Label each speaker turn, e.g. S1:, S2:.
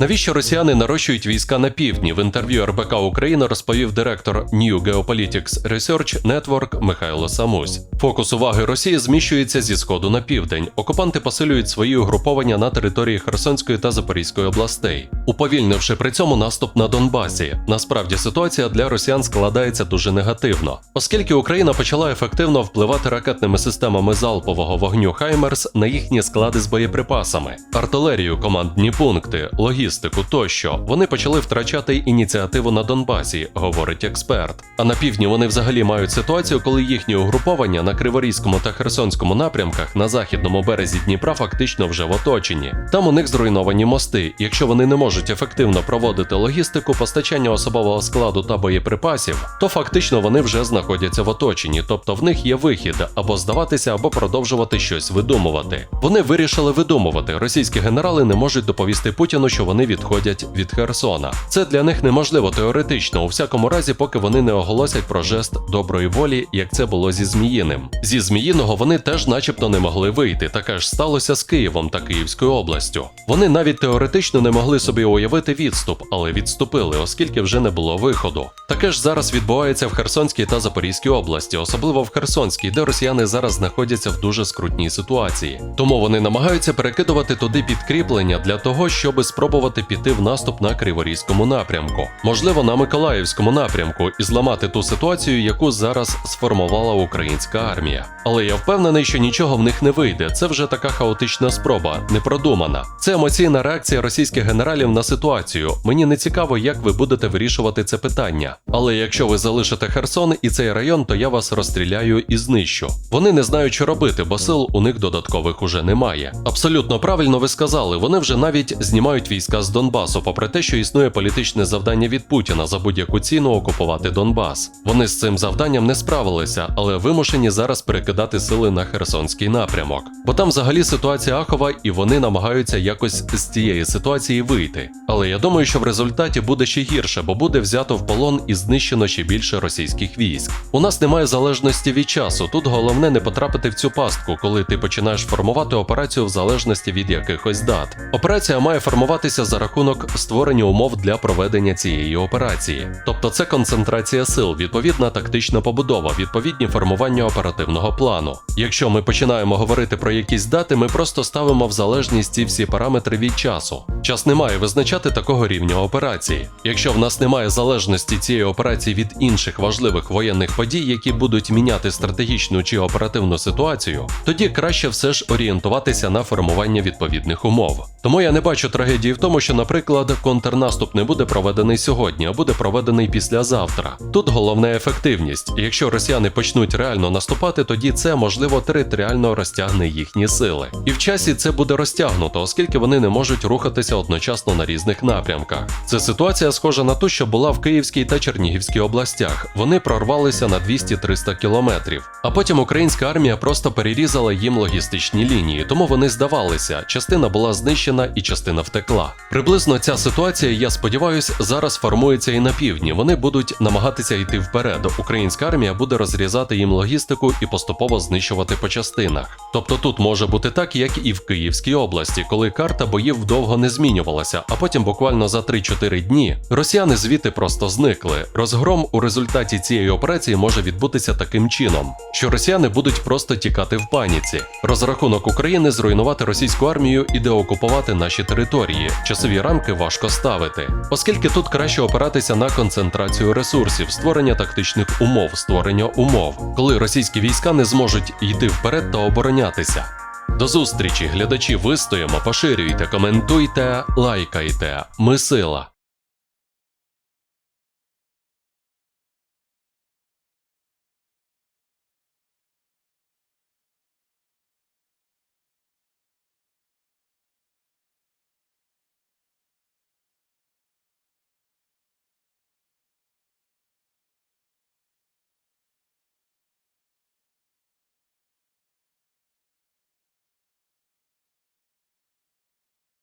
S1: Навіщо росіяни нарощують війська на півдні? В інтерв'ю РБК Україна розповів директор New Geopolitics Research Network Михайло Самусь. Фокус уваги Росії зміщується зі сходу на південь. Окупанти посилюють свої угруповання на території Херсонської та Запорізької областей, уповільнивши при цьому наступ на Донбасі. Насправді ситуація для росіян складається дуже негативно, оскільки Україна почала ефективно впливати ракетними системами залпового вогню Хаймерс на їхні склади з боєприпасами, артилерію, командні пункти, логістику тощо. Вони почали втрачати ініціативу на Донбасі, говорить експерт. А на півдні вони взагалі мають ситуацію, коли їхні угруповання на Криворізькому та Херсонському напрямках на західному березі Дніпра фактично вже в оточенні. Там у них зруйновані мости. Якщо вони не можуть ефективно проводити логістику, постачання особового складу та боєприпасів, то фактично вони вже знаходяться в оточенні, тобто в них є вихід або здаватися, або продовжувати щось видумувати. Вони вирішили видумувати. Російські генерали не можуть доповісти Путіну, що вони відходять від Херсона. Це для них неможливо теоретично, у всякому разі, поки вони не оголосять про жест доброї волі, як це було зі Зміїним. Зі Зміїного вони теж, начебто, не могли вийти. Таке ж сталося з Києвом та Київською областю. Вони навіть теоретично не могли собі уявити відступ, але відступили, оскільки вже не було виходу. Таке ж зараз відбувається в Херсонській та Запорізькій області, особливо в Херсонській, де росіяни зараз знаходяться в дуже скрутній ситуації. Тому вони намагаються перекидувати туди підкріплення для того, щоб спробувати піти в наступ на Криворізькому напрямку, можливо, на Миколаївському напрямку і зламати ту ситуацію, яку зараз сформувала українська армія. Але я впевнений, що нічого в них не вийде. Це вже така хаотична спроба, непродумана. Це емоційна реакція російських генералів на ситуацію. Мені не цікаво, як ви будете вирішувати це питання. Але якщо ви залишите Херсон і цей район, то я вас розстріляю і знищу. Вони не знають, що робити, бо сил у них додаткових уже немає. Абсолютно правильно ви сказали. Вони вже навіть знімають війська з Донбасу, попри те, що існує політичне завдання від Путіна за будь-яку ціну окупувати Донбас. Вони з цим завданням не справилися, але вимушені зараз перекидати сили на Херсонський напрямок. Бо там взагалі ситуація ахова, і вони намагаються якось з цієї ситуації вийти. Але я думаю, що в результаті буде ще гірше, бо буде взято в полон і знищено ще більше російських військ. У нас немає залежності від часу. Тут головне не потрапити в цю пастку, коли ти починаєш формувати операцію в залежності від якихось дат. Операція має формуватися за рахунок створення умов для проведення цієї операції. Тобто це концентрація сил, відповідна тактична побудова, відповідні формування оперативного плану. Якщо ми починаємо говорити про якісь дати, ми просто ставимо в залежність ці всі параметри від часу. Час не має визначати такого рівня операції. Якщо в нас немає залежності цієї операції від інших важливих воєнних подій, які будуть міняти стратегічну чи оперативну ситуацію, тоді краще все ж орієнтуватися на формування відповідних умов. Тому я не бачу трагедії в тому, що, наприклад, контрнаступ не буде проведений сьогодні, а буде проведений післязавтра. Тут головна ефективність. Якщо росіяни почнуть реально наступати, тоді це можливо територіально розтягне їхні сили. І в часі це буде розтягнуто, оскільки вони не можуть рухатися одночасно на різних напрямках. Це ситуація схожа на ту, що була в Київській та Чернігівській областях. Вони прорвалися на 200-300 кілометрів. А потім українська армія просто перерізала їм логістичні лінії, тому вони здавалися. Частина була знищена і частина втекла. Приблизно ця ситуація, я сподіваюся, зараз формується і на півдні. Вони будуть намагатися йти вперед. Українська армія буде розрізати їм логістику і поступово знищувати по частинах. Тобто тут може бути так, як і в Київській області, коли карта боїв довго не змінювалася, а потім буквально за 3-4 дні росіяни звідти просто зникли. Розгром у результаті цієї операції може відбутися таким чином, що росіяни будуть просто тікати в паніці. Розрахунок України зруйнувати російську армію і деокупувати наші території. Часові рамки важко ставити, оскільки тут краще опиратися на концентрацію ресурсів, створення тактичних умов, створення умов, коли російські війська не зможуть йти вперед та оборонятися. До зустрічі, глядачі, вистоїмо, поширюйте, коментуйте, лайкайте. Ми сила.